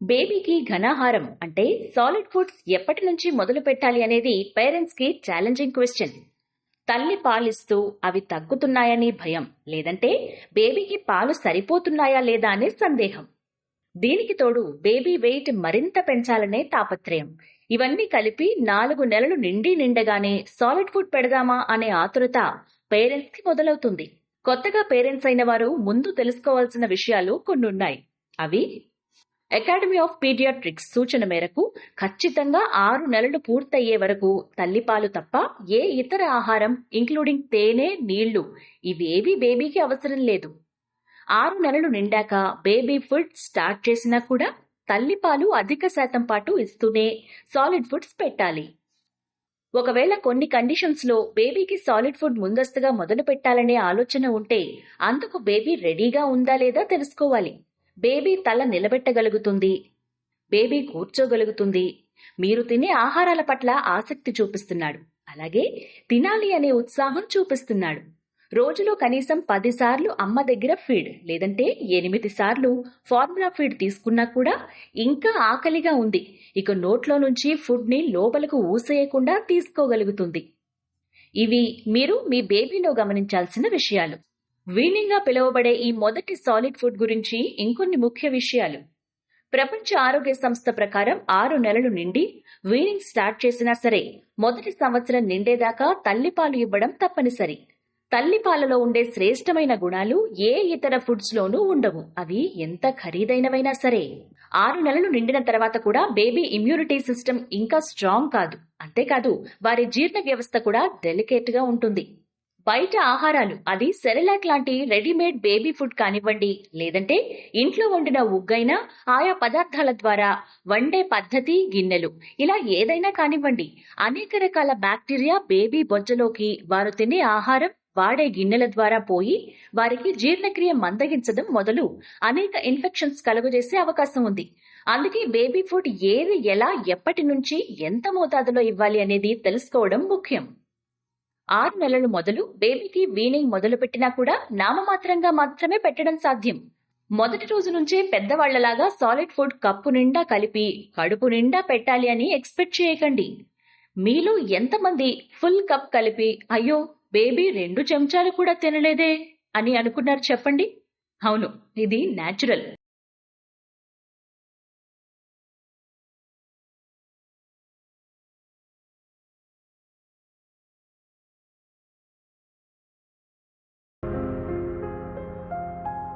బేబీకి ఘనాహారం అంటే solid foods ఎప్పటి నుంచి మొదలు పెట్టాలి అనేది పేరెంట్స్కి ఛాలెంజింగ్ క్వశ్చన్ తల్లి పాలిస్తూ అవి తగ్గుతున్నాయని భయం లేదంటే బేబీకి పాలు సరిపోతున్నాయా లేదా అనే సందేహం. దీనికి తోడు బేబీ వెయిట్ మరింత పెంచాలనే తాపత్రయం. ఇవన్నీ కలిపి నాలుగు నెలలు నిండి నిండగానే సాలిడ్ ఫుడ్ పెడదామా అనే ఆతురత పేరెంట్స్కి మొదలవుతుంది. కొత్తగా పేరెంట్స్ అయిన వారు ముందు తెలుసుకోవాల్సిన విషయాలు కొన్ని ఉన్నాయి అవి అకాడమీ ఆఫ్ పీడియాట్రిక్స్ సూచన మేరకు ఖచ్చితంగా ఆరు నెలలు పూర్తయ్యే వరకు తల్లిపాలు తప్ప ఏ ఇతర ఆహారం ఇంక్లూడింగ్ తేనె నీళ్ళు ఇవేవి బేబీకి అవసరం లేదు. ఆరు నెలలు నిండాక బేబీ ఫుడ్ స్టార్ట్ చేసినా కూడా తల్లిపాలు అధిక శాతం పాటు ఇస్తూనే సాలిడ్ ఫుడ్స్ పెట్టాలి. ఒకవేళ కొన్ని కండిషన్స్లో బేబీకి సాలిడ్ ఫుడ్ ముందస్తుగా మొదలు పెట్టాలనే ఆలోచన ఉంటే అందుకు బేబీ రెడీగా ఉందా లేదా తెలుసుకోవాలి. బేబీ తల నిలబెట్టగలుగుతుంది. బేబీ కూర్చోగలుగుతుంది. మీరు తినే ఆహారాల పట్ల ఆసక్తి చూపిస్తున్నాడు. అలాగే తినాలి అనే ఉత్సాహం చూపిస్తున్నాడు. రోజులో కనీసం పదిసార్లు అమ్మ దగ్గర ఫీడ్ లేదంటే ఎనిమిది సార్లు ఫార్ములా ఫీడ్ తీసుకున్నా కూడా ఇంకా ఆకలిగా ఉంది. ఇక నోట్లో నుంచి ఫుడ్ని లోపలకు ఊసేయకుండా తీసుకోగలుగుతుంది. ఇవి మీరు మీ బేబీలో గమనించాల్సిన విషయాలు. వీలింగ్గా పిలువబడే ఈ మొదటి సాలిడ్ ఫుడ్ గురించి ఇంకొన్ని ముఖ్య విషయాలు. ప్రపంచ ఆరోగ్య సంస్థ ప్రకారం ఆరు నెలలు నిండి వీనింగ్ స్టార్ట్ చేసినా సరే మొదటి సంవత్సరం నిండేదాకా తల్లిపాలు ఇవ్వడం తప్పనిసరి. తల్లిపాలలో ఉండే శ్రేష్టమైన గుణాలు ఏ ఇతర ఫుడ్స్ లోనూ ఉండవు. అవి ఎంత ఖరీదైనవైనా సరే. ఆరు నెలలు నిండిన తర్వాత కూడా బేబీ ఇమ్యూనిటీ సిస్టమ్ ఇంకా స్ట్రాంగ్ కాదు. అంతేకాదు వారి జీర్ణ వ్యవస్థ కూడా డెలికేట్గా ఉంటుంది. బయట ఆహారాలు అది సెరెలాక్ లాంటి రెడీమేడ్ బేబీ ఫుడ్ కానివ్వండి లేదంటే ఇంట్లో వండిన ఉగ్గైనా ఆయా పదార్థాల ద్వారా వండే పద్ధతి గిన్నెలు. ఇలా ఏదైనా కానివ్వండి అనేక రకాల బ్యాక్టీరియా బేబీ బొజ్జలోకి వారు తినే ఆహారం వాడే గిన్నెల ద్వారా పోయి వారికి జీర్ణక్రియ మందగించడం మొదలు అనేక ఇన్ఫెక్షన్స్ కలుగజేసే అవకాశం ఉంది. అందుకే బేబీ ఫుడ్ ఏది ఎలా ఎప్పటి నుంచి ఎంత మోతాదులో ఇవ్వాలి అనేది తెలుసుకోవడం ముఖ్యం. ఆరు నెలలు మొదలు బేబీకి వీనింగ్ మొదలు పెట్టినా కూడా నామమాత్రంగా మాత్రమే పెట్టడం సాధ్యం. మొదటి రోజు నుంచే పెద్దవాళ్ళలాగా సాలిడ్ ఫుడ్ కప్పు నిండా కలిపి కడుపు నిండా పెట్టాలి అని ఎక్స్పెక్ట్ చేయకండి. మీలో ఎంతమంది ఫుల్ కప్ కలిపి అయ్యో బేబీ రెండు చెంచాలు కూడా తినలేదే అని అనుకున్నారు చెప్పండి? అవును ఇది న్యాచురల్.